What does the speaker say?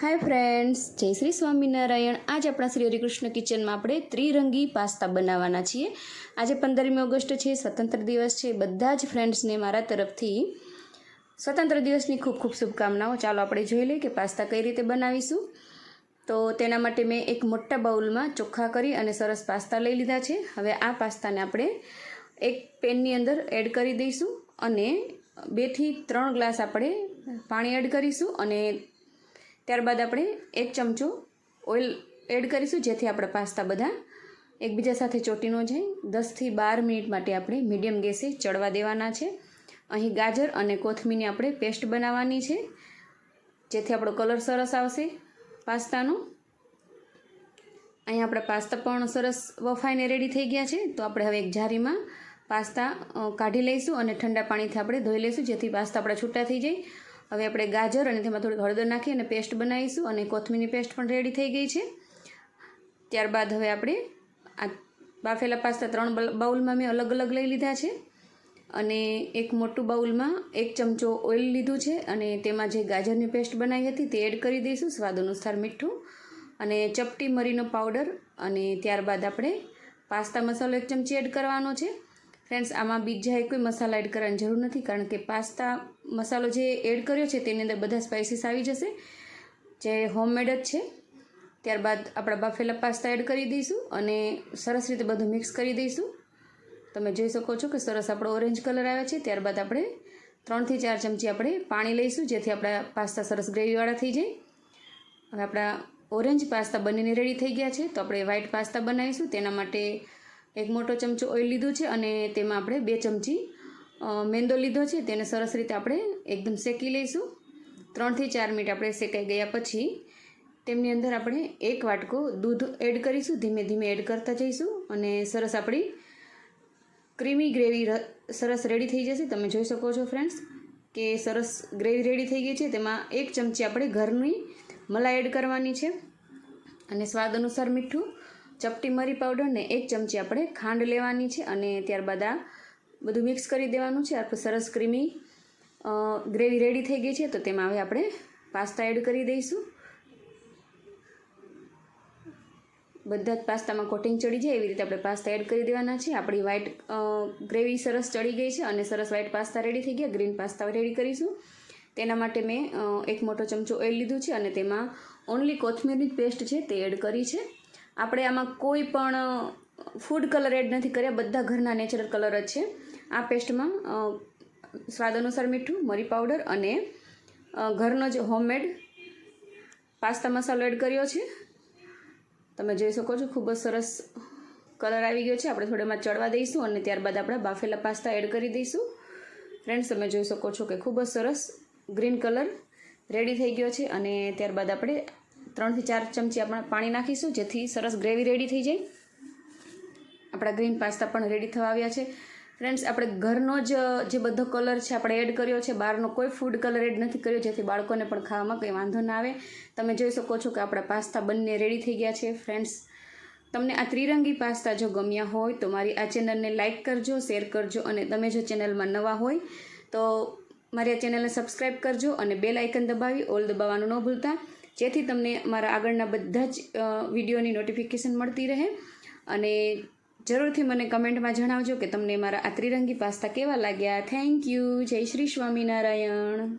Hi friends જય શ્રી સ્વામિનારાયણ. આજે આપણા શ્રી હરિકૃષ્ણ કિચનમાં આપણે ત્રિરંગી પાસ્તા બનાવવાના છીએ. આજે પંદરમી ઓગસ્ટ છે, સ્વતંત્ર દિવસ છે. બધા જ ફ્રેન્ડ્સને મારા તરફથી સ્વતંત્ર દિવસની ખૂબ ખૂબ શુભકામનાઓ. ચાલો આપણે જોઈ લઈએ કે પાસ્તા કઈ રીતે બનાવીશું. તો તેના માટે મેં એક મોટા બાઉલમાં ચોખ્ખા કરી અને સરસ પાસ્તા લઈ લીધા છે. હવે આ પાસ્તાને આપણે એક પેનની અંદર એડ કરી દઈશું અને બેથી ત્રણ ગ્લાસ આપણે પાણી એડ કરીશું અને ત્યારબાદ આપણે એક ચમચો ઓઇલ એડ કરીશું, જેથી આપણા પાસ્તા બધા એકબીજા સાથે ચોટી ન જાય. દસથી બાર મિનિટ માટે આપણે મીડિયમ ગેસે ચડવા દેવાના છે. અહીં ગાજર અને કોથમીરની આપણે પેસ્ટ બનાવવાની છે, જેથી આપણો કલર સરસ આવશે પાસ્તાનો. અહીં આપણા પાસ્તા પણ સરસ વફાઈને રેડી થઈ ગયા છે. તો આપણે હવે એક જારીમાં પાસ્તા કાઢી લઈશું અને ઠંડા પાણીથી આપણે ધોઈ લઈશું, જેથી પાસ્તા આપણા છૂટા થઈ જાય. હવે આપણે ગાજર અને તેમાં થોડીક હળદર નાખી અને પેસ્ટ બનાવીશું અને કોથમીરની પેસ્ટ પણ રેડી થઈ ગઈ છે. ત્યારબાદ હવે આપણે આ બાફેલા પાસ્તા ત્રણ બાઉલમાં મેં અલગ અલગ લઈ લીધા છે. અને એક મોટું બાઉલમાં એક ચમચો ઓઇલ લીધું છે અને તેમાં જે ગાજરની પેસ્ટ બનાવી હતી તે એડ કરી દઈશું સ્વાદ અનુસાર મીઠું. અને ચપટી મરીનો પાવડર અને ત્યારબાદ આપણે પાસ્તા મસાલો એક ચમચી એડ કરવાનો છે. ફ્રેન્ડ્સ, આમાં બીજા કોઈ મસાલા એડ કરવાની જરૂર નથી, કારણ કે પાસ્તા મસાલો જે એડ કર્યો છે તેની અંદર બધા સ્પાઇસીસ આવી જશે. જે હોમમેડ જ છે. ત્યારબાદ આપણા બાફેલા પાસ્તા એડ કરી દઈશું અને સરસ રીતે બધું મિક્સ કરી દઈશું. તમે જોઈ શકો છો કે સરસ આપણો ઓરેન્જ કલર આવે છે. ત્યારબાદ આપણે ત્રણથી ચાર ચમચી આપણે પાણી લઈશું, જેથી આપણા પાસ્તા સરસ ગ્રેવીવાળા થઈ જાય. હવે આપણા ઓરેન્જ પાસ્તા બનીને રેડી થઈ ગયા છે, તો આપણે વ્હાઈટ પાસ્તા બનાવીશું. તેના માટે એક મોટો ચમચો ઓઇલ લીધું છે અને તેમાં આપણે બે ચમચી મેંદો લીધો છે. તેને સરસ રીતે આપણે એકદમ શેકી લઈશું. ત્રણથી ચાર મિનિટ આપણે શેકાઈ ગયા પછી તેમની અંદર આપણે એક વાટકો દૂધ એડ કરીશું. ધીમે ધીમે એડ કરતા જઈશું અને સરસ આપણી ક્રીમી ગ્રેવી સરસ રેડી થઈ જશે. તમે જોઈ શકો છો ફ્રેન્ડ્સ કે સરસ ગ્રેવી રેડી થઈ ગઈ છે. તેમાં એક ચમચી આપણે ઘરની મલાઈ એડ કરવાની છે અને સ્વાદ અનુસાર મીઠું ચપટી મરી પાવડરને એક ચમચી આપણે ખાંડ લેવાની છે અને ત્યારબાદ આ બધું મિક્સ કરી દેવાનું છે. આપણે સરસ ક્રીમી ગ્રેવી રેડી થઈ ગઈ છે. તો તેમાં હવે આપણે પાસ્તા એડ કરી દઈશું. બધા જ પાસ્તામાં કોટિંગ ચડી જાય એવી રીતે આપણે પાસ્તા એડ કરી દેવાના છે. આપણી વ્હાઈટ ગ્રેવી સરસ ચડી ગઈ છે અને સરસ વ્હાઈટ પાસ્તા રેડી થઈ ગયા. ગ્રીન પાસ્તા રેડી કરીશું. તેના માટે મેં એક મોટો ચમચો ઓઇલ લીધું છે અને તેમાં ઓનલી કોથમીરની પેસ્ટ છે તે એડ કરી છે. આપણે આમાં કોઈ પણ ફૂડ કલર એડ નથી કર્યા. બધા ઘરના નેચરલ કલર જ છે. આ પેસ્ટમાં સ્વાદ અનુસાર મીઠું, મરી પાવડર અને ઘરનો જ હોમમેડ પાસ્તા મસાલો એડ કર્યો છે. તમે જોઈ શકો છો, ખૂબ જ સરસ કલર આવી ગયો છે. આપણે થોડીમાં ચડવા દઈશું અને ત્યારબાદ આપણે બાફેલા પાસ્તા એડ કરી દઈશું. ફ્રેન્ડ્સ તમે જોઈ શકો છો કે ખૂબ જ સરસ ગ્રીન કલર રેડી થઈ ગયો છે અને ત્યારબાદ આપણે ત્રણથી ચાર ચમચી આપણે પાણી નાખીશું, જેથી સરસ ગ્રેવી રેડી થઈ જાય. આપણા ગ્રીન પાસ્તા પણ રેડી થવા આવ્યા છે. ફ્રેન્ડ્સ આપણે ઘરનો જ, જે બધો કલર છે, આપણે એડ કર્યો છે. બહારનો કોઈ ફૂડ કલર એડ નથી કર્યો, જેથી બાળકોને પણ ખાવામાં કંઈ વાંધો ના આવે. તમે જોઈ શકો છો કે આપણા પાસ્તા બંને રેડી થઈ ગયા છે ફ્રેન્ડ્સ તમને આ ત્રિરંગી પાસ્તા જો ગમ્યા હોય, તો મારી આ ચેનલને લાઇક કરજો શેર કરજો, અને તમે જો ચેનલમાં નવા હોય, તો મારી આ ચેનલને સબસ્ક્રાઈબ કરજો અને બેલ આઇકન દબાવી, ઓલ દબાવવાનું ન ભૂલતા. જેથી તમને મારા આગળના બધા જ વિડીયોની નોટિફિકેશન મળતી રહે. અને જરૂરથી મને કમેન્ટમાં જણાવજો કે તમને મારા આ ત્રિરંગી પાસ્તા કેવા લાગ્યા. થેન્ક યુ જય શ્રી સ્વામિનારાયણ.